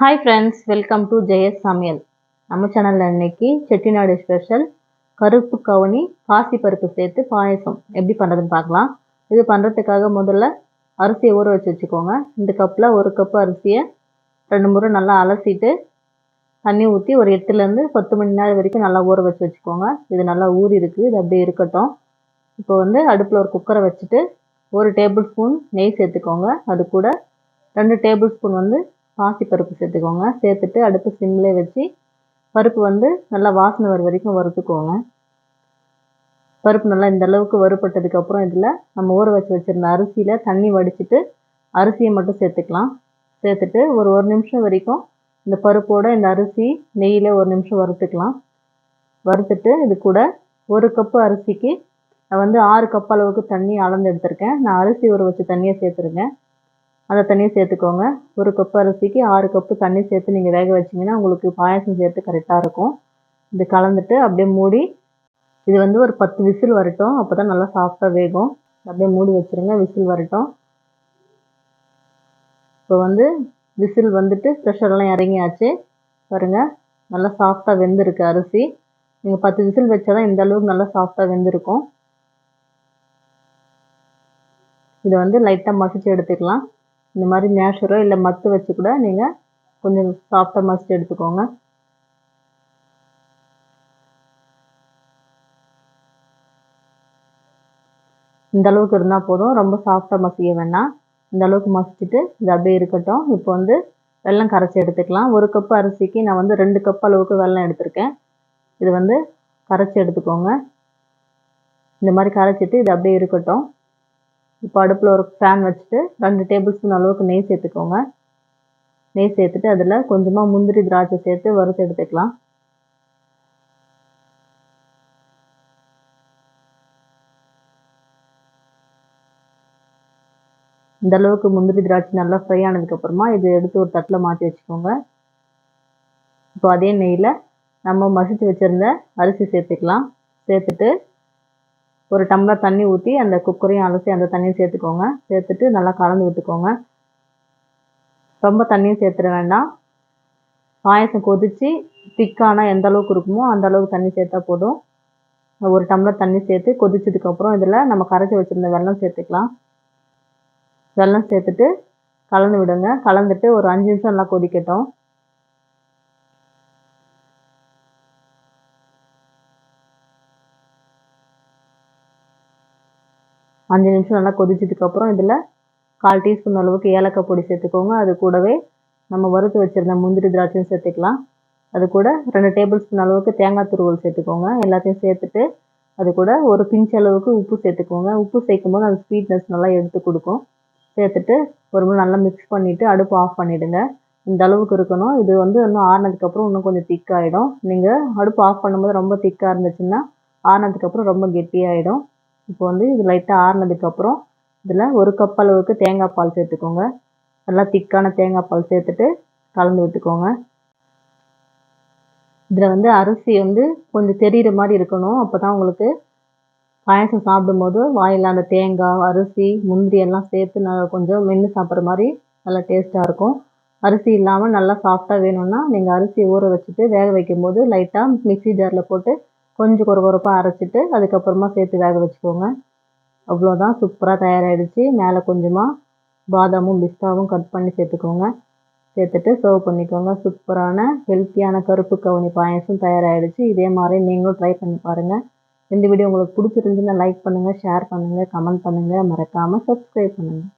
Hi friends welcome to Jaya's Samayal நம்ம சேனலில் இன்னைக்கு செட்டிநாடு ஸ்பெஷல் கருப்பு கவுனி பாசி பருப்பு சேர்த்து பாயசம். எப்படி பண்ணுறதுன்னு பார்க்கலாம். இது பண்ணுறதுக்காக முதல்ல அரிசியை ஊற வச்சு வச்சுக்கோங்க. இந்த கப்பில் ஒரு கப்பு அரிசியை ரெண்டு முறை நல்லா அலசிட்டு தண்ணி ஊற்றி ஒரு எட்டுலேருந்து பத்து மணி நேரம் வரைக்கும் நல்லா ஊற வச்சு வச்சுக்கோங்க. இது நல்லா ஊறி இருக்குது இது அப்படியே இருக்கட்டும். இப்போ வந்து அடுப்பில் ஒரு குக்கரை வச்சுட்டு ஒரு டேபிள் ஸ்பூன் நெய் சேர்த்துக்கோங்க. அது கூட ரெண்டு டேபிள் ஸ்பூன் வந்து பாசி பருப்பு சேர்த்துக்கோங்க. சேர்த்துட்டு அடுப்பு சிம்லே வச்சு பருப்பு வந்து நல்லா வாசனை வர வரைக்கும் வறுத்துக்கோங்க. பருப்பு நல்லா இந்த அளவுக்கு வறுபட்டதுக்கப்புறம் இதில் நம்ம ஊற வச்சு வச்சுருந்த அரிசியில் தண்ணி வடிச்சிட்டு அரிசியை மட்டும் சேர்த்துக்கலாம். சேர்த்துட்டு ஒரு ஒரு நிமிஷம் வரைக்கும் இந்த பருப்போட இந்த அரிசி நெய்யில் ஒரு நிமிஷம் வறுத்துக்கலாம். வறுத்துட்டு இது கூட ஒரு கப்பு அரிசிக்கு நான் வந்து ஆறு கப் அளவுக்கு தண்ணி அளந்து எடுத்திருக்கேன். நான் அரிசி ஊற வச்ச தண்ணியை சேர்த்துருக்கேன் அந்த தண்ணியை சேர்த்துக்கோங்க. ஒரு கப்பு அரிசிக்கு ஆறு கப்பு தண்ணி சேர்த்து நீங்கள் வேக வச்சிங்கன்னா உங்களுக்கு பாயாசம் சேர்த்து கரெக்டாக இருக்கும். இது கலந்துட்டு அப்படியே மூடி இது வந்து ஒரு பத்து விசில் வரட்டும். அப்போ தான் நல்லா சாஃப்டாக வேகும். அப்படியே மூடி வச்சுருங்க விசில் வரட்டும். இப்போ வந்து விசில் வந்துட்டு ப்ரெஷர்லாம் இறங்கியாச்சு. பாருங்கள் நல்லா சாஃப்டாக வெந்திருக்கு அரிசி. நீங்கள் பத்து விசில் வச்சா தான் இந்த அளவுக்கு நல்லா சாஃப்டாக வெந்திருக்கும். இதை வந்து லைட்டாக மசிச்சு எடுத்துக்கலாம். இந்த மாதிரி நேச்சுரோ இல்லை மத்து வச்சு கூட நீங்கள் கொஞ்சம் சாஃப்டாக மசிச்சு எடுத்துக்கோங்க. இந்த அளவுக்கு இருந்தால் போதும். ரொம்ப சாஃப்டாக மசிக்க வேண்டாம் இந்த அளவுக்கு மசிச்சுட்டு இது அப்படியே இருக்கட்டும். இப்போ வந்து வெல்லம் கரைச்சி எடுத்துக்கலாம். ஒரு கப்பு அரிசிக்கு நான் வந்து ரெண்டு கப் அளவுக்கு வெல்லம் எடுத்திருக்கேன். இது வந்து கரைச்சி எடுத்துக்கோங்க. இந்த மாதிரி கரைச்சிட்டு இது அப்படியே இருக்கட்டும். இப்போ அடுப்பில் ஒரு ஃபேன் வச்சுட்டு ரெண்டு டேபிள் ஸ்பூன் அளவுக்கு நெய் சேர்த்துக்கோங்க. நெய் சேர்த்துட்டு அதில் கொஞ்சமாக முந்திரி திராட்சை சேர்த்து வறுத்து எடுத்துக்கலாம். இந்த அளவுக்கு முந்திரி திராட்சை நல்லா ஃப்ரை ஆனதுக்கப்புறமா இது எடுத்து ஒரு தட்டில் மாற்றி வச்சுக்கோங்க. இப்போ அதே நெய்யில் நம்ம மசித்து வச்சுருந்த அரிசி சேர்த்துக்கலாம். சேர்த்துட்டு ஒரு டம்ளர் தண்ணி ஊற்றி அந்த குக்கரையும் அலசி அந்த தண்ணியும் சேர்த்துக்கோங்க. சேர்த்துட்டு நல்லா கலந்து விட்டுக்கோங்க. ரொம்ப தண்ணியும் சேர்த்துட வேண்டாம். பாயசம் கொதித்து திக்கானால் எந்த அளவுக்கு இருக்குமோ அந்த அளவுக்கு தண்ணி சேர்த்தா போதும். ஒரு டம்ளர் தண்ணி சேர்த்து கொதிச்சதுக்கப்புறம் இதில் நம்ம கரைச்சி வச்சுருந்த வெல்லம் சேர்த்துக்கலாம். வெல்லம் சேர்த்துட்டு கலந்து விடுங்க. கலந்துட்டு ஒரு அஞ்சு நிமிஷம் நல்லா கொதிக்கட்டும். அஞ்சு நிமிஷம் நல்லா கொதிச்சதுக்கப்புறம் இதில் கால் டீஸ்பூன் அளவுக்கு ஏலக்காய் பொடி சேர்த்துக்கோங்க. அது கூடவே நம்ம வறுத்து வச்சுருந்த முந்திரி திராட்சையும் சேர்த்துக்கலாம். அது கூட ரெண்டு டேபிள் ஸ்பூன் அளவுக்கு தேங்காய் துருவல் சேர்த்துக்கோங்க. எல்லாத்தையும் சேர்த்துட்டு அது கூட ஒரு பிஞ்ச் அளவுக்கு உப்பு சேர்த்துக்கோங்க. உப்பு சேர்க்கும் போது அந்த ஸ்வீட்னஸ் நல்லா எடுத்து கொடுக்கும். சேர்த்துட்டு ஒரு முறை நல்லா மிக்ஸ் பண்ணிவிட்டு அடுப்பு ஆஃப் பண்ணிவிடுங்க இந்த அளவுக்கு இருக்கணும். இது வந்து இன்னும் ஆறினதுக்கப்புறம் இன்னும் கொஞ்சம் திக்காகிடும் நீங்கள் அடுப்பு ஆஃப் பண்ணும்போது ரொம்ப திக்காக இருந்துச்சுன்னா ஆறினதுக்கப்புறம் ரொம்ப கெட்டியாகிடும் இப்போ வந்து இது லைட்டாக ஆறுனதுக்கப்புறம் இதில் ஒரு கப் அளவுக்கு தேங்காய் பால் சேர்த்துக்கோங்க. நல்லா திக்கான தேங்காய் பால் சேர்த்துட்டு கலந்து விட்டுக்கோங்க. இதில் வந்து அரிசி வந்து கொஞ்சம் தெரிகிற மாதிரி இருக்கணும். அப்போ தான் உங்களுக்கு பாயசம் சாப்பிடும்போது வாயில் அந்த தேங்காய் அரிசி முந்திரி எல்லாம் சேர்த்து நல்லா கொஞ்சம் மென்று சாப்பிட்ற மாதிரி நல்லா டேஸ்ட்டாக இருக்கும். அரிசி இல்லாமல் நல்லா சாஃப்டாக வேணும்னா நீங்கள் அரிசி ஊற வச்சுட்டு வேக வைக்கும்போது லைட்டாக மிக்ஸி ஜாரில் போட்டு கொஞ்சம் கொரகொரப்பாக அரைச்சிட்டு அதுக்கப்புறமா சேர்த்து வேக வச்சுக்கோங்க. அவ்வளோதான் சூப்பராக தயாராகிடுச்சு மேலே கொஞ்சமாக பாதாமும் பிஸ்தாவும் கட் பண்ணி சேர்த்துக்கோங்க. சேர்த்துட்டு சர்வ் பண்ணிக்கோங்க. சூப்பரான ஹெல்த்தியான கருப்பு கவுனி பாயசம் தயாராகிடுச்சு இதே மாதிரி நீங்களும் ட்ரை பண்ணி பாருங்கள் இந்த வீடியோ உங்களுக்கு பிடிச்சிருந்துச்சுன்னா லைக் பண்ணுங்கள் ஷேர் பண்ணுங்கள் கமெண்ட் பண்ணுங்கள் மறக்காமல் சப்ஸ்கிரைப் பண்ணுங்கள்